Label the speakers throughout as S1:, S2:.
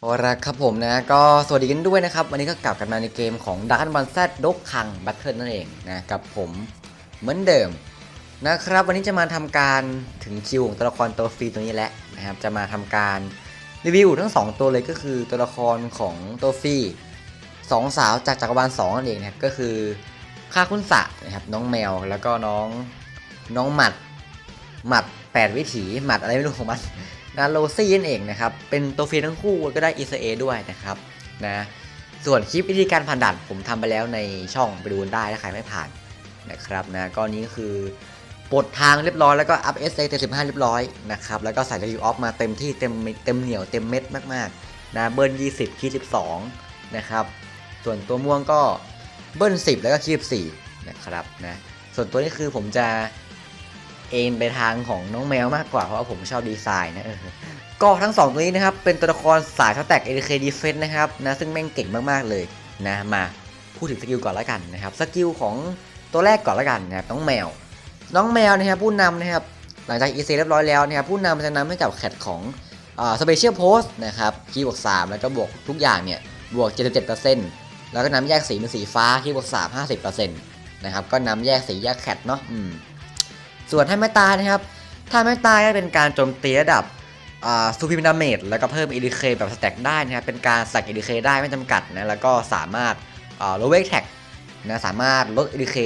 S1: เอาละครับผมนะก็สวัสดีกันด้วยนะครับ วันนี้ก็กลับกันมาในเกมของดักบันแซดดกคังบัตเทิลนั่นเองนะกับผมเหมือนเดิมนะครับ วันนี้จะมาทำการถึงคิวของตัวละครตัวฟรีตัวนี้แหล้วนะครับจะมาทำการรีวิวทั้ง 2 ตัวเลยก็คือตัวละครของตัวฟรีสองสาวจากจักรวาล2นั่นเองนะก็คือค่าคุณสะนะครับน้องแมวแล้วก็น้องน้องหมัดหมัด 8 วิถีหมัดอะไรไม่รู้ของมัน นะโรซี่นั่นเองนะครับ เป็นตัวฟรีทั้งคู่ก็ได้อีเอด้วยนะครับนะส่วนคลิปวิธีการผ่านด่านผมทำไปแล้วในช่องไปดูได้ถ้าใครไม่ผ่านนะครับนะก็นี้ก็คือปลดทางเรียบร้อยแล้วก็อัพเอสเต็มสิบห้าเรียบร้อยนะครับแล้วก็ใส่รีวิวออฟมาเต็มที่เต็มเต็มเหนียวเต็มเม็ดมากๆนะเบิร์น20คีย์12นะครับส่วนตัวม่วงก็เบิร์น10แล้วก็คีย์14นะครับนะส่วนตัวนี้คือผมจะ เอ็นไปทางของน้องแมวมากกว่าเพราะว่าผมชอบดีไซน์นะก็ทั้ง2ตัวนี้นะครับ เป็นตัวละครสายสแต็ก ADK Defense นะครับนะซึ่งแม่งเก่งมากๆเลยนะมาพูดถึงสกิลก่อนแล้วกันนะครับสกิลของตัวแรกก่อนแล้วกันนะครับน้องแมว น้องแมวนะครับผู้นำนะครับหลังจาก EC เซเรียบร้อยแล้วนะครับผู้นำจะนำให้กับแคทของสเปเชียลโพสนะครับคีย์บวก3แล้วก็บวกทุกอย่างเนี่ยบวก 77%แล้วก็นำแยกสีเป็นสีฟ้าคีย์บวก3 50%นะครับก็นำแยกสีแยกแคทเนาะอืม ส่วนถ้าไม่ตายนะครับ ถ้าไม่ตายก็เป็นการโจมตีระดับซูพิมดาเมจแล้วก็เพิ่ม EDK แบบสแต็กได้นะครับ เป็นการสแต็ก EDK ได้ไม่จำกัดนะ แล้วก็สามารถโลเวกแท็กนะ สามารถลด EDK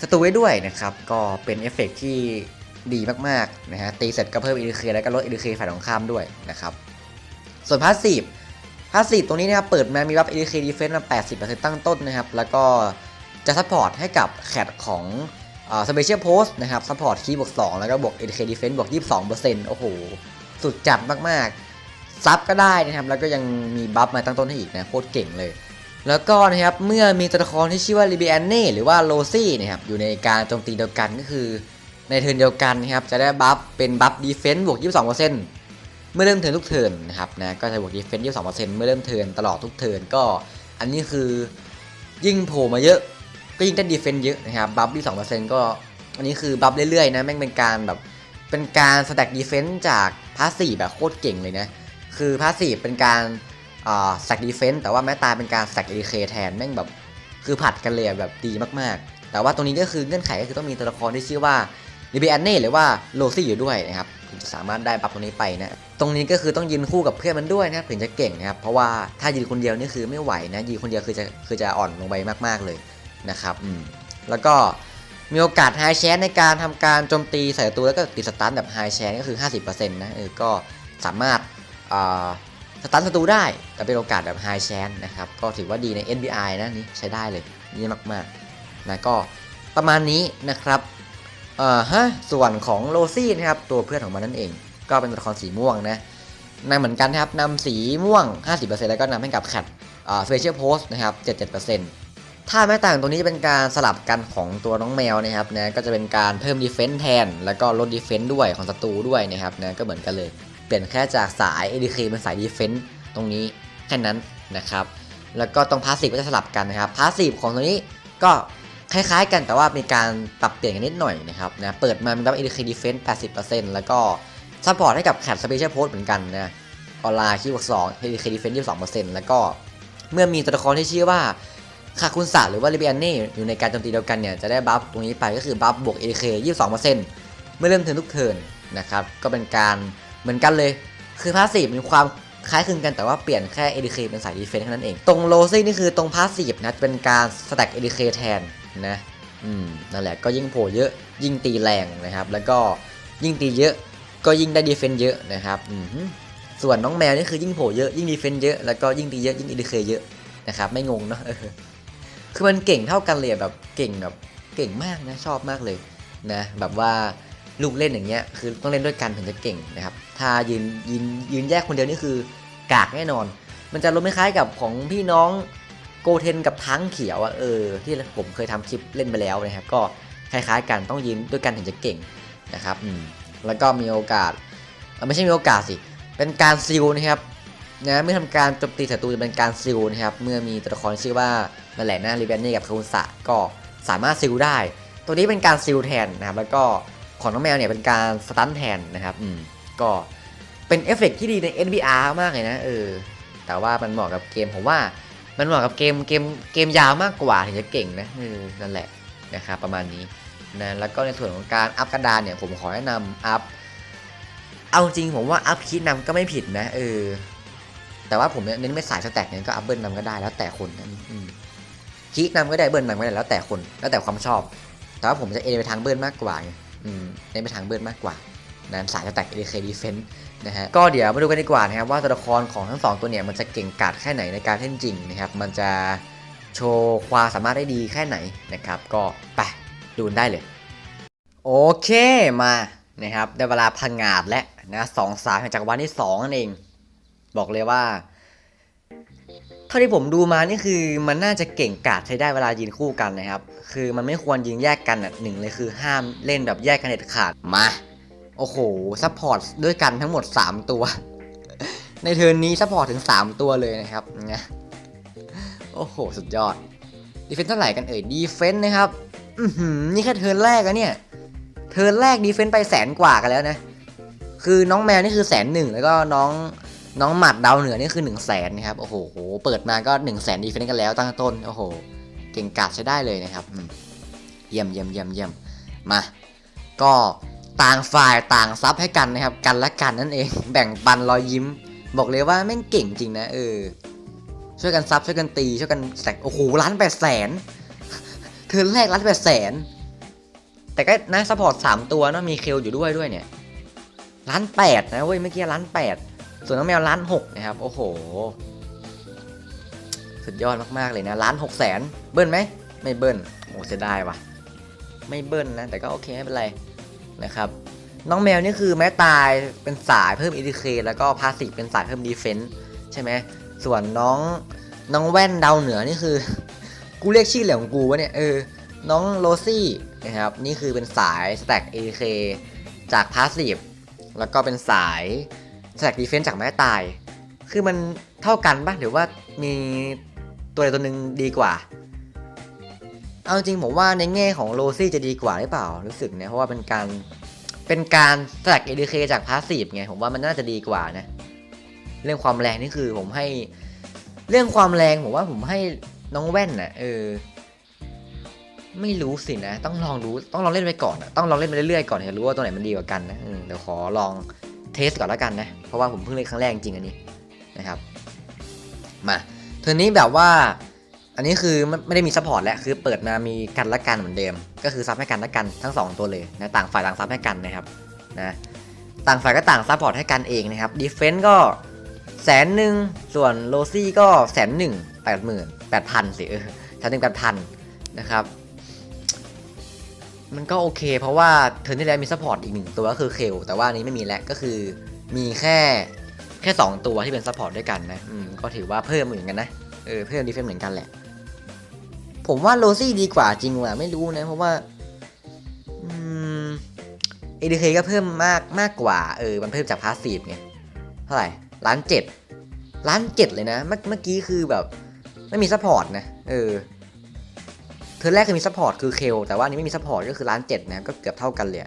S1: ศัตรูไว้ด้วยนะครับ ก็เป็นเอฟเฟกต์ที่ดีมากๆนะฮะ ตีเสร็จก็เพิ่ม EDK แล้วก็ลด EDK ฝ่ายตรงข้ามด้วยนะครับ ส่วนพาสซีฟพาสซีฟตรงนี้นะครับ เปิดมามีบัฟ EDK Defense มา 80%ตั้งต้นนะครับ แล้วก็จะซัพพอร์ตให้กับแคทของ สเปเชียลโพสต์นะครับซัพพอร์ตคีย์บวก2แล้วก็บวก ADK Defense บวก 22%โอ้โห สุดจัดมากๆ ซับก็ได้นะครับ แล้วก็ยังมีบัฟมาตั้งต้นให้อีกนะ โคตรเก่งเลย แล้วก็นะครับ เมื่อมีตัวละครที่ชื่อว่าลิเบียนเน่หรือว่าโรซี่นะครับ อยู่ในการโจมตีเดียวกันก็คือในเทิร์นเดียวกันนะครับ จะได้บัฟเป็นบัฟดีเฟนซ์บวก 22%เมื่อเริ่มเทิร์นทุกเทิร์นนะครับนะก็จะบวกดีเฟนซ์22%เมื่อเริ่มเทิร์นตลอดทุกเทิร์นก็ อันนี้คือยิ่งโผล่มาเยอะ ก็ยิ่งได้ดีเฟนต์เยอะนะครับบัฟที่สองเปอร์เซ็นต์ก็อันนี้คือบัฟเรื่อยๆนะแม่งเป็นการแบบเป็นการสแต็กดีเฟนต์จากพาสซีฟแบบโคตรเก่งเลยนะคือพาสซีฟเป็นการอ่าสแต็กดีเฟนต์แต่ว่าแม้ตายเป็นการสแต็กเอเคแทนแม่งแบบคือผัดกันเลยแบบดีมากๆ แต่ว่าตรงนี้ก็คือเงื่อนไขก็คือต้องมีตัวละครที่ชื่อว่าลิเบียนเน่หรือว่าโรซี่อยู่ด้วยนะครับถึงจะสามารถได้บัฟตรงนี้ไปนะตรงนี้ก็คือต้องยืนคู่กับเพื่อนมันด้วยนะครับถึงจะเก่งนะครับเพราะว่าถ้ายืนคนเดียวนี่คือไม่ไหวนะยืนคนเดียวคือจะคือจะอ่อนลงไปมากๆเลย นะครับอืมแล้วก็มีโอกาสไฮแชนในการทำการโจมตีใส่ศัตรูแล้วก็ติดสตันแบบไฮแชนก็คือ 50%นะเออก็สามารถอ่าสตันศัตรูได้แต่เป็นโอกาสแบบไฮแชนนะครับก็ถือว่าดีใน NBI นะนี่ใช้ได้เลยนี่มากๆนะก็ประมาณนี้นะครับเอ่อฮะส่วนของโรซี่นะครับตัวเพื่อนของมันนั่นเอง ก็เป็นตัวละครสีม่วงนะนำเหมือนกันนะครับนำสีม่วง 50%แล้วก็นำให้กับแคทอ่าสเปเชียลโพสต์นะครับ 77% ถ้าไม่ต่างตรงนี้จะเป็นการสลับกันของตัวน้องแมวนะครับนะก็จะเป็นการเพิ่มดีเฟนต์แทน แล้วก็ลดดีเฟนต์ด้วยของศัตรูด้วยนะครับนะก็เหมือนกันเลย เปลี่ยนแค่จากสาย ADK เป็นสายดีเฟนต์ตรงนี้แค่นั้นนะครับแล้วก็ตรงพาสซีฟก็จะสลับกันนะครับพาสซีฟของตัวนี้ก็คล้ายๆ กันแต่ว่ามีการปรับเปลี่ยนกันนิดหน่อยนะครับนะเปิดมามีบัฟ ADK Defense 80%แล้วก็ซัพพอร์ตให้กับแคทสเปเชียลโพสเหมือนกันนะออนไลน์คีย์บวก2 ADK Defense 22%แล้วก็เมื่อมีตัวละครที่ชื่อว่า คาคุนสะหรือว่าลิเบียนเน่อยู่ในการโจมตีเดียวกันเนี่ยจะได้บัฟตรงนี้ไปก็คือบัฟบวก AK 22%เมื่อเริ่มเทินทุกเทิร์นนะครับก็เป็นการเหมือนกันเลย คือพาสซีฟมีความคล้ายคลึงกันแต่ว่าเปลี่ยนแค่ ADK เป็นสายดีเฟนส์แค่นั้นเอง ตรงโลซี่นี่คือตรงพาสซีฟนะเป็นการสแต็ก ADK แทนนะอืมนั่นแหละก็ยิ่งโผล่เยอะยิ่งตีแรงนะครับ แล้วก็ยิ่งตีเยอะก็ยิ่งได้ดีเฟนส์เยอะนะครับอือหือส่วนน้องแมวนี่คือยิ่งโผล่เยอะยิ่งดีเฟนส์เยอะแล้วก็ยิ่งตีเยอะยิ่ง ADK เยอะนะครับไม่งงเนาะ คือมันเก่งเท่ากันเลยอะแบบเก่งแบบเก่งมากนะชอบมากเลยนะแบบว่าลูกเล่นอย่างเงี้ยคือต้องเล่นด้วยกันถึงจะเก่งนะครับ ถ้ายืนยืนยืนแยกคนเดียวนี่คือกากแน่นอน มันจะลมคล้ายกับของพี่น้องโกเทนกับทั้งเขียวอะเออที่ผมเคยทำคลิปเล่นไปแล้วนะครับ ก็คล้ายๆกันต้องยืนด้วยกันถึงจะเก่งนะครับอืมแล้วก็มีโอกาสไม่ใช่มีโอกาสสิเป็นการซิลนะครับ นะเมื่อทำการโจมตีศัตรูจะเป็นการซิลนะครับเมื่อมีตัวละครชื่อว่านั่นแหละนะริเบนเน่กับคารุสะก็สามารถซิลได้ ตัวนี้เป็นการซิลแทนนะครับแล้วก็ของน้องแมวเนี่ยเป็นการสตันแทนนะครับอืมก็เป็นเอฟเฟกต์ที่ดีใน SBR มากเลยนะเออแต่ว่ามันเหมาะกับเกมผมว่ามันเหมาะกับเกมเกมเกมยาวมากกว่าถึงจะเก่งนะเออนั่นแหละนะครับประมาณนี้นะแล้วก็ในส่วนของการอัพกระดานเนี่ยผมขอแนะนำอัพเอาจริงผมว่าอัพคีดนำก็ไม่ผิดนะเออ แต่ว่าผมเน้นไม่สายสแต็กเนี่ยก็อัพเบิลนำก็ได้แล้วแต่คนนะอืมคีดนำก็ได้เบิลนำก็ได้แล้วแต่คนแล้วแต่ความชอบ แต่ว่าผมจะเอนไปทางเบิลมากกว่าเน้นไปทางเบิลมากกว่านั้นสายสแต็กเอเคดีเฟนนะฮะก็เดี๋ยวมาดูกันดีกว่านะครับว่าตัวละครของทั้งสองตัวเนี่ยมันจะเก่งกาจแค่ไหนในการเล่นจริงนะครับมันจะโชว์ความสามารถได้ดีแค่ไหนนะครับ ก็ไปดูได้เลย โอเคมานะครับได้เวลาพังงาดแล้วนะสองสายแห่งจักวาลที่สองนั่นเอง บอกเลยว่า เท่าที่ผมดูมานี่คือมันน่าจะเก่งกาจใช้ได้เวลายืนคู่กันนะครับ คือมันไม่ควรยืนแยกกันอะหนึ่งเลยคือห้ามเล่นแบบแยกกันเด็ดขาดมาโอ้โหซัพพอร์ตด้วยกันทั้งหมด 3 ตัว ในเทิร์นนี้ซัพพอร์ตถึง 3 ตัวเลยนะครับนะโอ้โห สุดยอดดีเฟนซ์เท่าไหร่กันเอ่ยดีเฟนซ์นะครับอืนี่แค่เทิร์นแรกอะเนี่ย เทิร์นแรกดีเฟนซ์ไปแสนกว่ากันแล้วนะ คือน้องแมวนี่คือแสนหนึ่งแล้วก็น้อง น้องหมัดดาวเหนือนี่คือ1นึ่งแสนนะครับ โอ้โห เปิดมาก็1นึ่งแสนดีเฟนซ์กันแล้วตั้งต้น โอ้โห เก่งกาจใช้ได้เลยนะครับเยี่ยมเยี่ยมเยี่ยมเยี่ยมมา ก็ต่างฝ่ายต่างซับให้กันนะครับ กันและกันนั่นเอง แบ่งปันรอยยิ้ม บอกเลยว่าแม่งเก่งจริงนะเออ ช่วยกันซับช่วยกันตี ช่วยกันแสกโอ้โหล้านแปดแสนเทิร์นแรกล้านแปดแสนแต่ก็นะซัพพอร์ตสามตัวเนอะมีเคลอยู่ด้วยด้วยเนี่ยล้านแปดนะเว้ยเมื่อกี้ล้านแปด ส่วนน้องแมวล้านหกนะครับ โอ้โห สุดยอดมาก ๆ เลยนะล้านหกแสนเบิ้ลไหม ไม่เบิ้ลโอ้เสียดายว่ะ ไม่เบิ้ลนะ แต่ก็โอเคไม่เป็นไรนะครับ น้องแมวนี่คือแม้ตายเป็นสายเพิ่ม EDK แล้วก็พาสซีฟเป็นสายเพิ่มดีเฟน s ์ใช่ไหม ส่วนน้องน้องแว่นดาวเหนือนี่คือ กูเรียกชื่อเหลวของกูวะเนี่ยเออน้องโรซี่นะครับนี่คือเป็นสายสแต็ก EDK จากพาสซีฟแล้วก็เป็นสาย แต็กดีเฟน s ์จากแม้ตาย คือมันเท่ากันปะหรือว่ามีตัวใดตัวหนึ่งดีกว่า เอาจริงผมว่าในแง่ของโรซี่จะดีกว่าหรือเปล่า รู้สึกเนี่ยเพราะว่าเป็นการเป็นการสลัก ADK จากพาสซีฟไงผมว่ามันน่าจะดีกว่านะ เรื่องความแรงนี่คือผมให้ เรื่องความแรงผมว่าผมให้น้องแว่นน่ะเออ ไม่รู้สินะ ต้องลองดูต้องลองเล่นไปก่อนอะต้องลองเล่นไปเรื่อยๆก่อนถึงจะรู้ว่าตัวไหนมันดีกว่ากันนะเดี๋ยวขอลอง เทสก่อนแล้วกันนะ เพราะว่าผมเพิ่งเล่นครั้งแรกจริงอันนี้นะครับ มาเทอร์นี้แบบว่า อันนี้คือไม่ได้มีซัพพอร์ตแล้ว คือเปิดมามีกันและกันเหมือนเดิม ก็คือซับให้กันและกันทั้ง 2 ตัวเลยนะ ต่างฝ่ายต่างซับให้กันนะครับ นะ ต่างฝ่ายก็ต่างซัพพอร์ตให้กันเองนะครับ ดีเฟนต์ก็แสนหนึ่ง ส่วนโรซี่ก็แสนหนึ่งแปดหมื่นแปดพันสิเออแสนหนึ่งแปดพันนะครับ มันก็โอเค เพราะว่าเทิร์นที่แล้วมีซัพพอร์ตอีกหนึ่งตัวก็คือเคลแต่ว่านี้ไม่มีแล้วก็คือมีแค่แค่ 2 ตัวที่เป็นซัพพอร์ตด้วยกันนะอืมก็ถือว่าเพิ่มเหมือนกันนะเออเพิ่มดีเฟนเหมือนกันแหละ ผมว่าโรซี่ดีกว่าจริงว่ะไม่รู้นะเพราะว่าอืมเอดีเคก็เพิ่มมากมากกว่าเออมันเพิ่มจากพาสซีฟไงเท่าไหร่ล้านเจ็ดล้านเจ็ดเลยนะเมื่อเมื่อกี้คือแบบ ไม่มีซัพพอร์ตนะเออ เทอแรกคือมีซัพพอร์ตคือเคลแต่ว่านี้ไม่มีซัพพอร์ตก็คือล้านเจ็ดนะก็เกือบเท่ากันเลย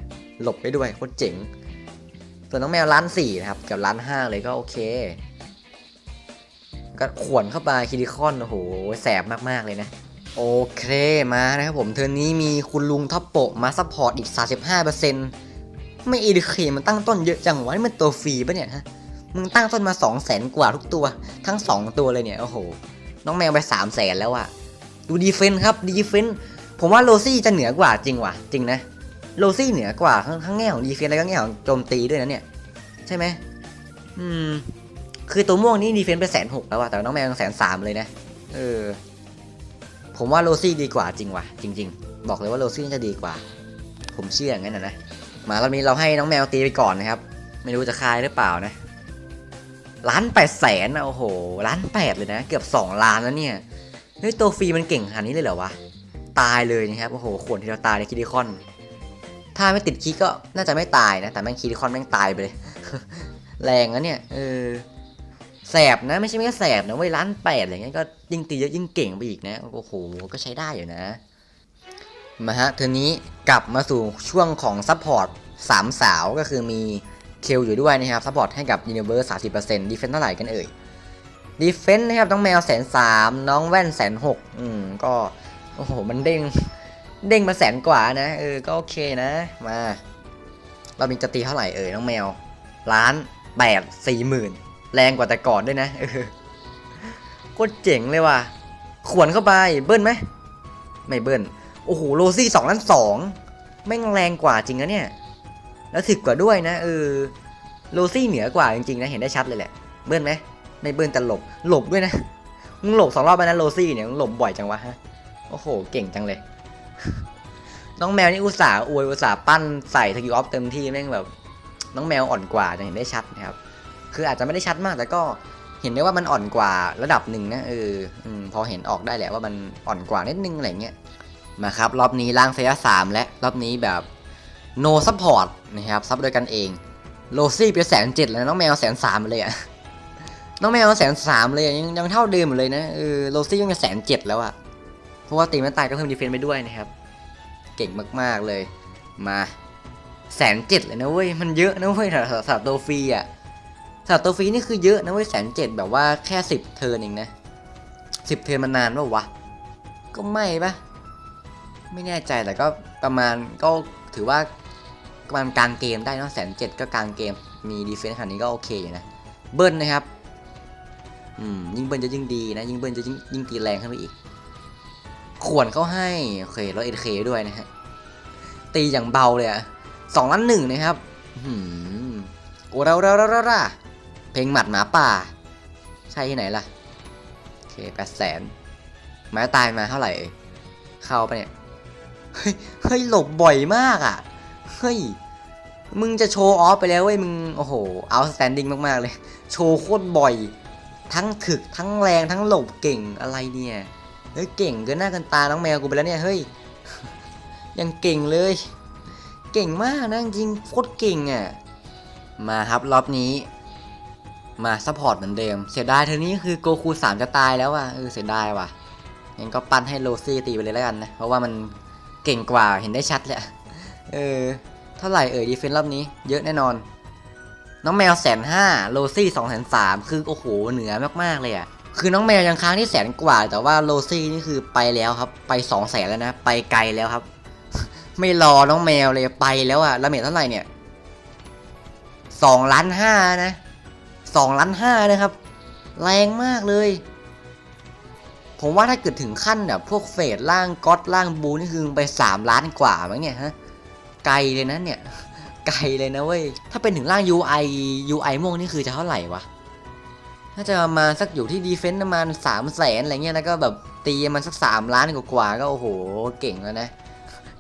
S1: หลบได้ด้วยโคตรเจ๋งส่วนน้องแมวล้านสี่นะครับเกือบล้านห้าเลยก็โอเค ก็ขวนเข้าไปคิดิคอนโอ้โหแสบมากๆเลยนะ โอเคมานะครับผมเทอนนี้มีคุณลุงท็อปโปะมาซัพพอร์ตอีก 35%ไม่เอดเคมันตั้งต้นเยอะจังวะนี่มันตัวฟรีปะเนี่ยฮะมึงตั้งต้นมา2 0 0แสนกว่าทุกตัวทั้ง 2 ตัวเลยเนี่ยโอ้โหน้องแมวไป3 0 0แสนแล้วอะ ดูดีเฟนส์ครับดีเฟนส์ผมว่าโรซี่จะเหนือกว่าจริงว่ะจริงนะโรซี่เหนือกว่าทั้งทั้งแง่ของดีเฟนส์แล้วก็แง่ของโจมตีด้วยนะเนี่ย ใช่ไหมอืม คือตัวม่วงนี่ดีเฟนส์ไปแสนหกแล้วอะแต่น้องแมวยังแสนสามเลยนะเออ ผมว่าโรซี่ดีกว่าจริงว่ะจริง ๆ บอกเลยว่าโรซี่น่าจะดีกว่า ผมเชื่ออย่างนั้นนะนะมาเรานี้เราให้น้องแมวตีไปก่อนนะครับ ไม่รู้จะคายหรือเปล่านะล้านแปดแสนโอ้โหล้านแปดเลยนะ เกือบสองล้านแล้วเนี่ย เฮ้ยตัวฟรีมันเก่งขนาดนี้เลยเหรอวะ ตายเลยนะครับ โอ้โหขวนที่เราตายในคิดิคอน ถ้าไม่ติดคีก็น่าจะไม่ตายนะ แต่แม่งคิดิคอนแม่งตายไปเลย แรงนะเนี่ย เออ แสบนะ ไม่ใช่ไม่แสบนะเว้ยล้านแปดอะไรเงี้ย ก็ยิ่งตีเยอะยิ่งเก่งไปอีกนะ โอ้โห ก็ใช้ได้อยู่นะ มาฮะเทอนี้กลับมาสู่ช่วงของซัพพอร์ตสามสาวก็คือมีเคลอยู่ด้วยนะครับซัพพอร์ตให้กับ Universe 30%ดีเฟนเท่าไหร่กันเอ่ย ดีเฟนนะครับน้องแมวแสนสามน้องแว่นแสนหกอืมก็ โอ้โห มันเด้ง เด้งมาแสนกว่านะ เออ ก็โอเคนะ มา เรามีจะตีเท่าไหร่เอ่ยน้องแมว ล้านแปดสี่หมื่นแรงกว่าแต่ก่อนด้วยนะเออโคตรเจ๋งเลยว่ะ ขวนเข้าไป เบิ้ลไหม ไม่เบิ้ล โอ้โหโรซี่สองล้านสองแม่งแรงกว่าจริงนะเนี่ย แล้วถึกกว่าด้วยนะเออโรซี่เหนือกว่าจริงๆนะ เห็นได้ชัดเลยแหละ เบิ้ลไหม ไม่เบิ้ลแต่หลบ หลบด้วยนะ มึงหลบสองรอบไปนะโรซี่เนี่ย มึงหลบบ่อยจังวะฮะ โอ้โห เก่งจังเลย น้องแมวนี่อุตส่าห์อวยอุตส่าห์ปั้นใส่ทกิวออฟเต็มที่แม่งแบบ น้องแมวอ่อนกว่าจะเห็นได้ชัดนะครับ คืออาจจะไม่ได้ชัดมากแต่ก็เห็นได้ว่ามันอ่อนกว่าระดับหนึ่งนะเออพอเห็นออกได้แหละว่ามันอ่อนกว่านิดนึงอะไรเงี้ย มาครับ รอบนี้ล่างเซียสามและรอบนี้แบบ no support นะครับซับโดยกันเองโลซี่ไปแสนเจ็ดแล้วน้องแมวแสนสามเลยอะ น้องแมวแสนสามเลยยังยังเท่าเดิมเลยนะเออโลซี่ยังแสนเจ็ดแล้วอะเพราะว่าตีมันตายก็เพิ่มดีเฟนต์ไปด้วยนะครับ เก่งมากๆเลย มาแสนเจ็ดเลยนะเว้ยมันเยอะนะเว้ยสำหรับสำหรับตัวฟรีอะสำหรับตัวฟรีนี่คือเยอะนะเว้ยแสนเจ็ดแบบว่าแค่สิบเทิร์นเองนะสิบเทิร์นมันนานปะวะก็ไม่ปะไม่แน่ใจแต่ก็ประมาณก็ถือว่าประมาณกลางเกมได้นะแสนเจ็ดก็กลางเกมมีดีเฟนส์ขนาดนี้ก็โอเคอยู่นะเบิ้ลนะครับ อืมยิ่งเบิ้ลจะยิ่งดีนะ ยิ่งเบิ้ลจะยิ่งยิ่งตีแรงขึ้นไปอีก ขวนเขาให้โอเคแลดเอเคด้วยนะฮะ ตีอย่างเบาเลยอะสองล้านหนึ่งนะครับหืมโอ้เราเราเราเราเพลงหมัดหมาป่า ใช่ที่ไหนล่ะ โอเคแปดแสนไม้ตายมาเท่าไหร่ เข้าไปเนี่ย เฮ้ย เฮ้ย หลบบ่อยมากอะ เฮ้ย มึงจะโชว์ออฟไปแล้วเว้ย มึง โอ้โห เอาสแตนดิ้งมาก ๆ เลย โชว์โคตรบ่อย ทั้งถึกทั้งแรงทั้งหลบเก่งอะไรเนี่ยเฮ้ยเก่งเกินหน้าเกินตาน้องแมวกูไปแล้วเนี่ยเฮ้ยยังเก่งเลย เก่งมากนะจริงโคตรเก่งอะมาครับรอบนี้ มาซัพพอร์ตเหมือนเดิม เสียดายเธอนี้คือโกคูสามจะตายแล้วว่ะเออเสียดายว่ะงั้นก็ปั้นให้โรซี่ตีไปเลยแล้วกันนะเพราะว่ามันเก่งกว่าเห็นได้ชัดเละเออเท่าไหร่เอ่ยดีเฟนต์รอบนี้ เยอะแน่นอน น้องแมวแสนห้าโรซี่สองแสนสามคือโอ้โหเหนือมากๆเลยอะคือน้องแมวยังค้างที่แสนกว่า แต่ว่าโรซี่นี่คือไปแล้วครับ ไปสองแสนแล้วนะ ไปไกลแล้วครับ ไม่รอน้องแมวเลยไปแล้วอะละเมดเท่าไหร่เนี่ยสองล้านห้านะสองล้านห้านะครับ แรงมากเลย ผมว่าถ้าเกิดถึงขั้นแบบพวกเฟสล่างก๊อตล่างบูนี่คือไปสามล้านกว่ามั้งเนี่ยฮะ ไกลเลยนะเนี่ย ไกลเลยนะเว้ย ถ้าเป็นถึงล่าง UI UI ม่วงนี่คือจะเท่าไหร่วะน่าจะมาสักอยู่ที่ดีเฟนต์ประมาณสามแสนอะไรเงี้ยแล้วก็แบบตีมันสักสามล้านกว่าก็โอ้โห เก่งแล้วนะ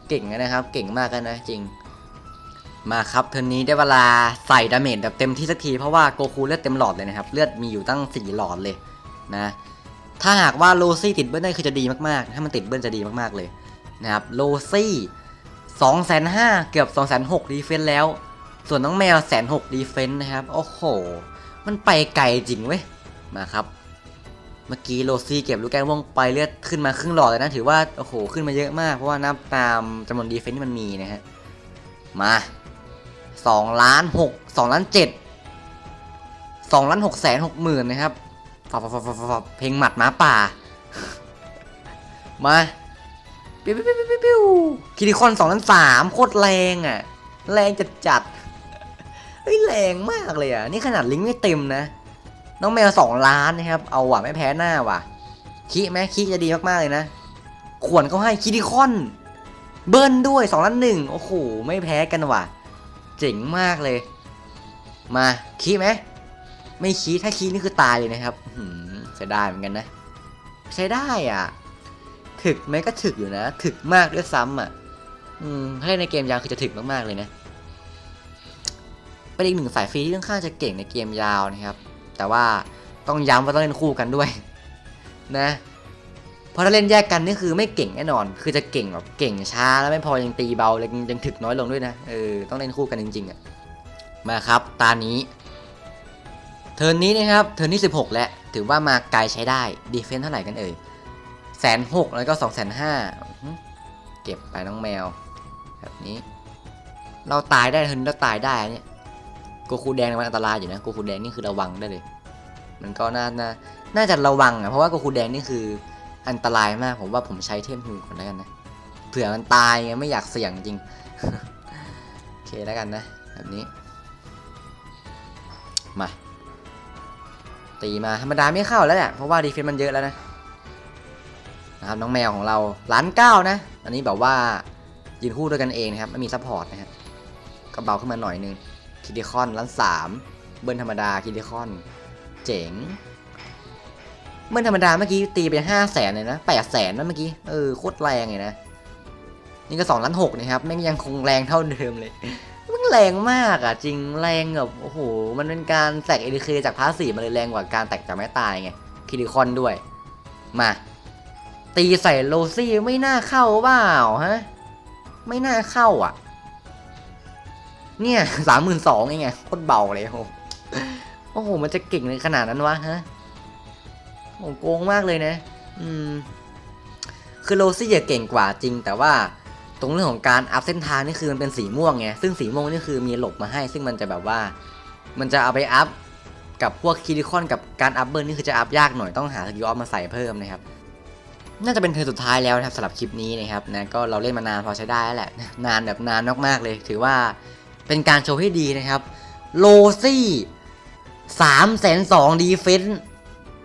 S1: เก่งนะครับ เก่งมากแล้วนะจริง มาครับเทนนี้ได้เวลาใส่ดาเมจแบบเต็มที่สักทีเพราะว่าโกคูเลือดเต็มหลอดเลยนะครับ เลือดมีอยู่ตั้ง4หลอดเลยนะ ถ้าหากว่าโลซี่ติดเบิ้ลได้คือจะดีมากๆ ถ้ามันติดเบิ้ลจะดีมากๆเลยนะครับ โลซี่ สองแสนห้าเกือบสองแสนหกดีเฟนแล้ว ส่วนน้องแมวแสนหกดีเฟนนะครับ โอ้โห มันไปไกลจริงเว้ย มาครับ เมื่อกี้โรซี่เก็บลูกแก้วม่วงไปเลือดขึ้นมาครึ่งหลอดเลยนะถือว่า โอ้โห ขึ้นมาเยอะมาก เพราะว่านับตามจำนวนดีเฟนที่มันมีนะฮะ มา2ล้าน6 2ล้าน7 2ล้าน6แสน6หมื่นนะครับฟับฟับฟับฟับเพลงหมัดหมาป่า มา ปิ้วปิ้วปิ้วปิ้วปิ้วคิริคอน2ล้าน3โคตรแรงอะ แรงจัดจัดเฮ้ยแรงมากเลยอะ นี่ขนาดลิงก์ไม่เต็มนะ น้องแมวสองล้านนะครับ เอาว่ะไม่แพ้หน้าว่ะ คิไหมคิจะดีมากๆเลยนะ ขวนเขาให้คิดิคอน เบิ้ลด้วยสองล้านหนึ่งโอ้โหไม่แพ้กันว่ะ เจ๋งมากเลย มาคิไหมไม่คิถ้าคินี่คือตายเลยนะครับเสียดายเหมือนกันนะ ใช้ได้อะ ถึกไหมก็ถึกอยู่นะ ถึกมากด้วยซ้ำอะ อืมถ้าเล่นในเกมยาวคือจะถึกมากๆเลยนะเป็นอีกหนึ่งสายฟรีที่ค่อนข้างจะเก่งในเกมยาวนะครับ แต่ว่าต้องย้ำว่าต้องเล่นคู่กันด้วย นะ เพราะถ้าเล่นแยกกันนี่คือไม่เก่งแน่นอน คือจะเก่งแบบเก่งช้าแล้วไม่พอยังตีเบาเลยยังถึกน้อยลงด้วยนะ เออ ต้องเล่นคู่กันจริงๆอะ มาครับ ตานี้ เทิร์นนี้นะครับ เทิร์นที่ 16 แล้ว ถือว่ามาไกลใช้ได้ ดีเฟนซ์เท่าไหร่กันเอ่ย แสนหกแล้วก็สองแสนห้าเก็บไปน้องแมว แบบนี้ เราตายได้เทิร์นเราตายได้เนี่ยโกคูแดงมันอันตรายอยู่นะโกคูแดงนี่คือระวังได้เลย มันก็น่าน่าน่าจะระวังอะเพราะว่าโกคูแดงนี่คืออันตรายมากผมว่าผมใช้เทมฮิวก่อนแล้วกันนะเผื่อมันตายไงไม่อยากเสี่ยงจริงโอเคแล้วกันนะ แบบนี้ มาตีมาธรรมดาไม่เข้าแล้วแหละเพราะว่าดีเฟนต์มันเยอะแล้วนะ นะครับน้องแมวของเราล้านเก้านะ อันนี้แบบว่ายืนคู่ด้วยกันเองนะครับไม่มีซัพพอร์ตนะฮะก็เบาขึ้นมาหน่อยนึงคิดิคอนล้านสามเบิร์นธรรมดาคิดิคอนเจ๋งเบิร์นธรรมดาเมื่อกี้ตีไปห้าแสนเลยนะแปดแสนนะเมื่อกี้เออโคตรแรงเลยนะนี่ก็สองล้านหกนะครับแม่งยังคงแรงเท่าเดิมเลยมันแรงมากอะจริงแรงแบบโอ้โหมันเป็นการแตกเอ k เคจากพาสีมันเลยแรงกว่าการแตกจากไม้ตายไงคิดิคอนด้วยมา ตีใส่โรซี่ไม่น่าเข้าเปล่าฮะ ไม่น่าเข้าอะ เนี่ยสามหมื่นสองเงไงโคตรเบาเลยโอ้โหโอ้โห มันจะเก่งในขนาดนั้นวะฮะโอ้โกงมากเลยนะ อืม คือโรซี่จะเก่งกว่าจริง แต่ว่าตรงเรื่องของการอัพเส้นทางนี่คือมันเป็นสีม่วงไง ซึ่งสีม่วงนี่คือมีหลบมาให้ ซึ่งมันจะแบบว่า มันจะเอาไปอัพกับพวกคิริคอนกับการอัพเบิร์นนี่คือจะอัพยากหน่อยต้องหาสกิลออฟมาใส่เพิ่มนะครับ น่าจะเป็นเทอร์นสุดท้ายแล้วนะครับสำหรับคลิปนี้นะครับนะก็เราเล่นมานานพอใช้ได้แล้วแหละนานแบบนานมากๆเลย ถือว่าเป็นการโชว์ให้ดีนะครับโลซี่สามแสนสองดีเฟน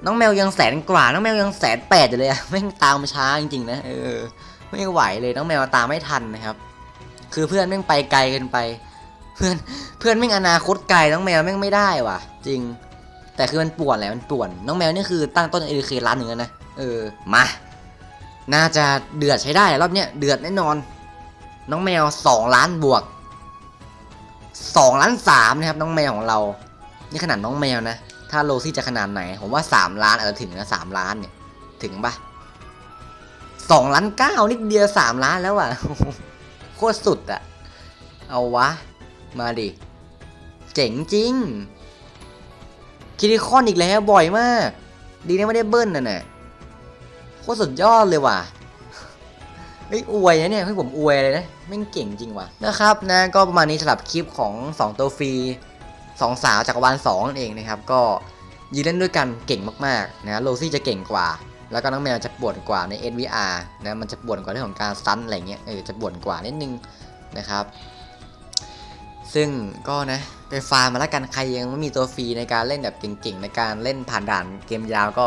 S1: น้องแมวยังแสนกว่า น้องแมวยังแสนแปดอยู่เลยอะแม่งตามช้าจริงๆนะเออไม่ไหวเลยน้องแมวตามไม่ทันนะครับ คือเพื่อนแม่งไปไกลเกินไป เพื่อนเพื่อนแม่งอนาคตไกลน้องแมวแม่งไม่ได้ว่ะ จริง แต่คือมันป่วนแหละมันป่วน น้องแมวนี่คือตั้งต้นเอเคล้านหนึ่งแล้วนะเออมา น่าจะเดือดใช้ได้รอบเนี้ยเดือดแน่นอน น้องแมวสองล้านบวกสองล้านสามนะครับน้องแมวของเรา นี่ขนาดน้องแมวนะ ถ้าโลซี่จะขนาดไหน ผมว่าสามล้านอาจจะถึงนะสามล้านเนี่ยถึงปะสองล้านเก้านิดเดียวสามล้านแล้วอะโคตรสุดอะ เอาวะ มาดิ เจ๋งจริงคิริคอนอีกแล้วบ่อยมาก ดีนะไม่ได้เบิ้ลน่ะน่ะ โคตรสุดยอดเลยว่ะเฮ้ยอวยนะเนี่ยให้ผมอวยเลยนะแม่งเก่งจริงว่ะนะครับนะก็ประมาณนี้สำหรับคลิปของ 2 ตัวฟรีสองสาวจากรวาล2นั่นเองนะครับ ก็ยืนเล่นด้วยกันเก่งมากๆนะโรซี่จะเก่งกว่า แล้วก็น้องแมวจะปวดกว่าใน NVR นะมันจะปวดกว่าเรื่องของการซันอะไรเงี้ยเออจะปวดกว่านิดนึงนะครับ ซึ่งก็นะไปฟาร์มมาแล้วกันใครยังไม่มีตัวฟรีในการเล่นแบบเก่งๆในการเล่นผ่านด่านเกมยาวก็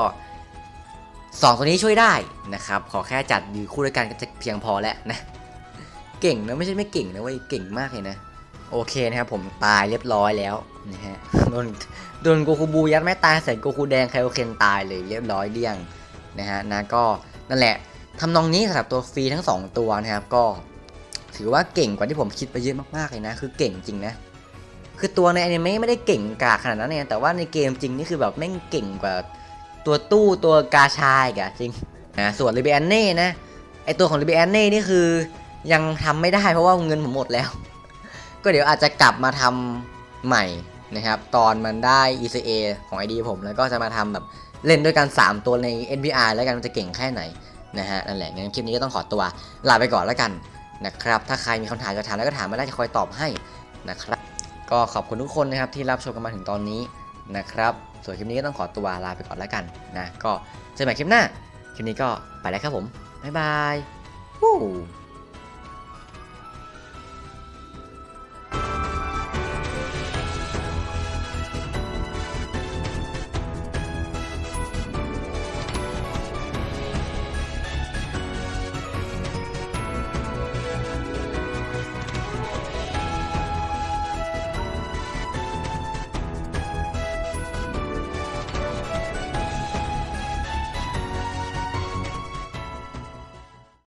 S1: สองตัวนี้ช่วยได้นะครับ ขอแค่จัดอยู่คู่ด้วยกันก็จะเพียงพอแล้วนะ เก่งนะไม่ใช่ไม่เก่งนะเว้ยเก่งมากเลยนะ โอเคนะครับผมตายเรียบร้อยแล้วนะฮะโดนโดนโกคูบูยัดไม่ตายใส่โกคูแดงไคโอเคนตายเลยเรียบร้อยเดี่ยงนะฮะนะก็นั่นแหละทำนองนี้สำหรับตัวฟรีทั้ง 2 ตัวนะครับก็ ถือว่าเก่งกว่าที่ผมคิดไปเยอะมากๆเลยนะ คือเก่งจริงนะคือตัวในอนิเมะไม่ได้เก่งกาขนาดนั้นเนี่ยแต่ว่าในเกมจริงนี่คือแบบแม่งเก่งกว่า ตัวตู้ตัวกาชายกอะจริงนะส่วนลิเบแอนเน่นะไอตัวของลิเบแอนเน่นี่คือยังทำไม่ได้เพราะว่าเงินผมหมดแล้ว ก็เดี๋ยวอาจจะกลับมาทำใหม่นะครับ ตอนมันได้ ECA ของ ID ผมแล้วก็จะมาทำแบบเล่นด้วยกัน 3 ตัวใน NBR แล้วกันมันจะเก่งแค่ไหนนะฮะนั่นแหละงั้นคลิปนี้ก็ต้องขอตัวลาไปก่อนแล้วกันนะครับ ถ้าใครมีคำถามจะถามแล้วก็ถามมาได้จะคอยตอบให้นะครับ ก็ขอบคุณทุกคนนะครับที่รับชมกันมาถึงตอนนี้ นะครับ ส่วนคลิปนี้ก็ต้องขอตัวลาไปก่อนแล้วกันนะก็เจอกันใหม่คลิปหน้า คลิปนี้ก็ไปแล้วครับผม บ๊ายบายวู้